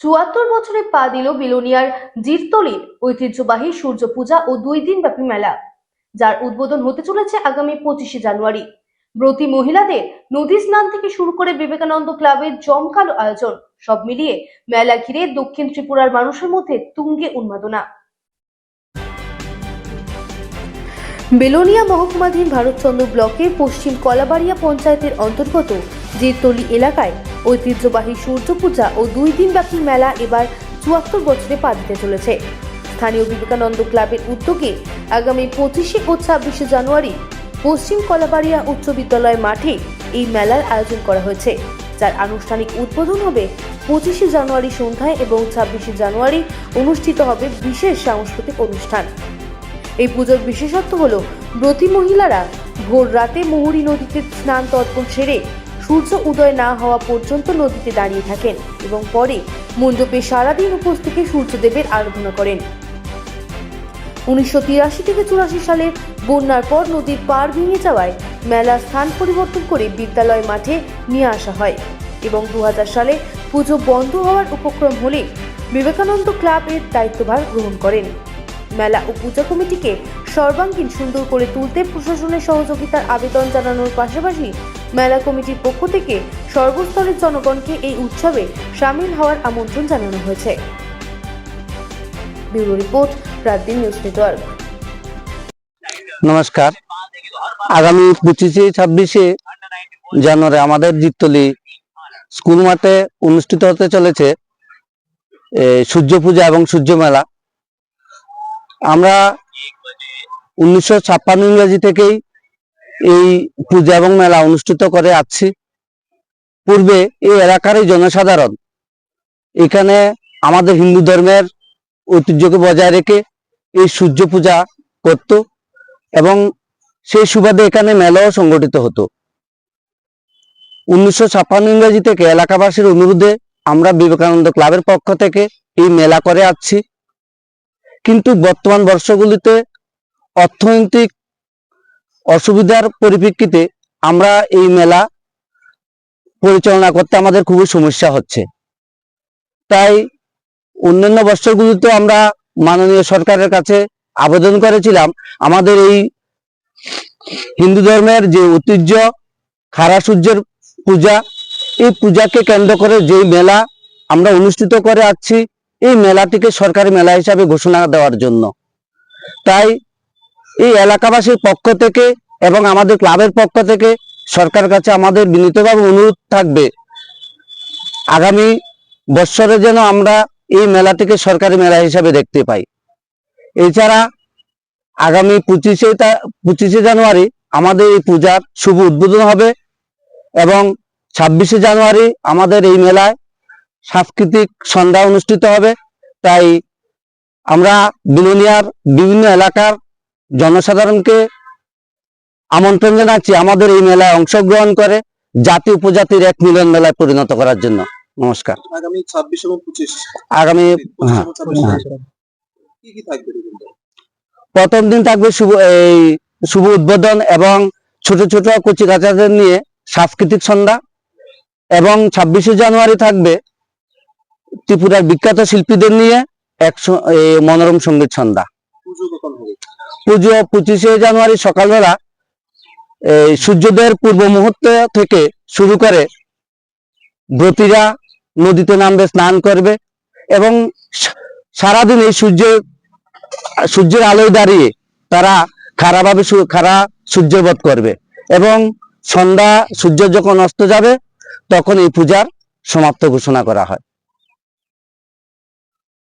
চুয়াত্তর বছরে পা দিল বিলোনিয়ার জিরতলির ঐতিহ্যবাহী সূর্য পূজা ও দুই দিন ব্যাপী মেলা, যার উদ্বোধন হতে চলেছে আগামী পঁচিশে জানুয়ারি। ব্রতী মহিলাদের নদী স্নান থেকে শুরু করে বিবেকানন্দ ক্লাবের জমকালো আয়োজন, সব মিলিয়ে মেলা ঘিরে দক্ষিণ ত্রিপুরার মানুষের মধ্যে তুঙ্গে উন্মাদনা। বেলোনিয়া মহকুমাধীন ভারতচন্দ্র ব্লকের পশ্চিম কলাবাড়িয়া পঞ্চায়েতের অন্তর্গত জিরতলি এলাকায় ঐতিহ্যবাহী সূর্য পূজা ও দুই দিনব্যাপী মেলা এবার চুয়াত্তর বছরে পা দিতে চলেছে। স্থানীয় বিবেকানন্দ ক্লাবের উদ্যোগে আগামী পঁচিশে ও ছাব্বিশে জানুয়ারি পশ্চিম কলাবাড়িয়া উচ্চ বিদ্যালয় মাঠে এই মেলার আয়োজন করা হয়েছে। যার আনুষ্ঠানিক উদ্বোধন হবে পঁচিশে জানুয়ারি সন্ধ্যায় এবং ছাব্বিশে জানুয়ারি অনুষ্ঠিত হবে বিশেষ সাংস্কৃতিক অনুষ্ঠান। এই পুজোর বিশেষত্ব হল ব্রতী মহিলারা ভোর রাতে মুহুরী নদীতে স্নান তর্পণ সেরে সূর্য উদয় না হওয়া পর্যন্ত নদীতে দাঁড়িয়ে থাকেন এবং পরে মণ্ডপে সারাদিন উপোস থেকে সূর্যদেবের আরাধনা করেন। উনিশশো তিরাশি থেকে চুরাশি সালে বন্যার পর নদীর পার ভেঙে যাওয়ায় মেলার স্থান পরিবর্তন করে বিদ্যালয় মাঠে নিয়ে আসা হয় এবং দু হাজার সালে পুজো বন্ধ হওয়ার উপক্রম হলে বিবেকানন্দ ক্লাব এর দায়িত্বভার গ্রহণ করেন। মেলা ও পূজা কমিটিকে সর্বাঙ্গীন সুন্দর করে তুলতে প্রশাসনের সহযোগিতার আবেদন জানানোর পাশাপাশি মেলা কমিটির পক্ষ থেকে সর্বস্তরের জনগণকে এই উৎসবে সামিল হওয়ার আমন্ত্রণ জানানো হয়েছে। Bureau report Raatdin news network. নমস্কার। আগামী পঁচিশে, ছাব্বিশে জানুয়ারি আমাদের জিততলি স্কুল মাঠে অনুষ্ঠিত হতে চলেছে সূর্য পূজা এবং সূর্য মেলা। আমরা উনিশশো ছাপ্পান্ন ইংরেজি থেকেই এই পূজা এবং মেলা অনুষ্ঠিত করে আসছি পূর্বে এই এলাকারই জনসাধারণ। এখানে আমাদের হিন্দু ধর্মের ঐতিহ্যকে বজায় রেখে এই সূর্য পূজা করত এবং সেই সুবাদে এখানে মেলাও সংগঠিত হতো। উনিশশো ছাপ্পান্ন ইংরেজি থেকে এলাকাবাসীর অনুরোধে আমরা বিবেকানন্দ ক্লাবের পক্ষ থেকে এই মেলা করে আসছি। কিন্তু বর্তমান বর্ষগুলিতে অর্থনৈতিক অসুবিধার পরিপ্রেক্ষিতে আমরা এই মেলা পরিচালনা করতে আমাদের খুবই সমস্যা হচ্ছে। তাই অন্যান্য বছরগুলিতে আমরা মাননীয় সরকারের কাছে আবেদন করেছিলাম, আমাদের এই হিন্দু ধর্মের যে ঐতিহ্য, খারা সূর্যের পূজা, এই পূজাকে কেন্দ্র করে যে মেলা আমরা অনুষ্ঠিত করে আসছি, এই মেলাটিকে সরকারি মেলা হিসাবে ঘোষণা দেওয়ার জন্য। তাই এই এলাকাবাসীর পক্ষ থেকে এবং আমাদের ক্লাবের পক্ষ থেকে সরকার কাছে আমাদের বিনীতভাবে অনুরোধ থাকবে। আগামী বৎসরে যেন আমরা এই মেলাটিকে সরকারি মেলা হিসাবে দেখতে পাই। এছাড়া আগামী পঁচিশে পঁচিশে জানুয়ারি আমাদের এই পূজার শুভ উদ্বোধন হবে এবং ছাব্বিশে জানুয়ারি আমাদের এই মেলায় সাংস্কৃতিক সন্ধ্যা অনুষ্ঠিত হবে। তাই আমরা বিলোনিয়ার বিভিন্ন এলাকার জনসাধারণকে আমন্ত্রণ জানাচ্ছি আমাদের এই মেলায় অংশগ্রহণ করে জাতি উপজাতির এক মিলন মেলায় পরিণত করার জন্য। নমস্কার। আগামী ছাব্বিশ এবং পঁচিশ। আগামী হ্যাঁ, হ্যাঁ। প্রথম দিন থাকবে শুভ এই শুভ উদ্বোধন এবং ছোট ছোট কচি কাচাদের নিয়ে সাংস্কৃতিক সন্ধ্যা এবং ছাব্বিশে জানুয়ারি থাকবে ত্রিপুরার বিখ্যাত শিল্পীদের নিয়ে এক মনোরম সংগীত সন্ধ্যা। পুজো পঁচিশে জানুয়ারি সকালবেলা এই সূর্যোদয়ের পূর্ব মুহূর্ত থেকে শুরু করে ব্রতীরা নদীতে নামবে, স্নান করবে এবং সারাদিন এই সূর্য, সূর্যের আলোয় দাঁড়িয়ে তারা খারাপভাবে খারা সূর্যবোধ করবে এবং সন্ধ্যা, সূর্য যখন অস্ত যাবে, তখন এই পূজার সমাপ্ত ঘোষণা করা হয়।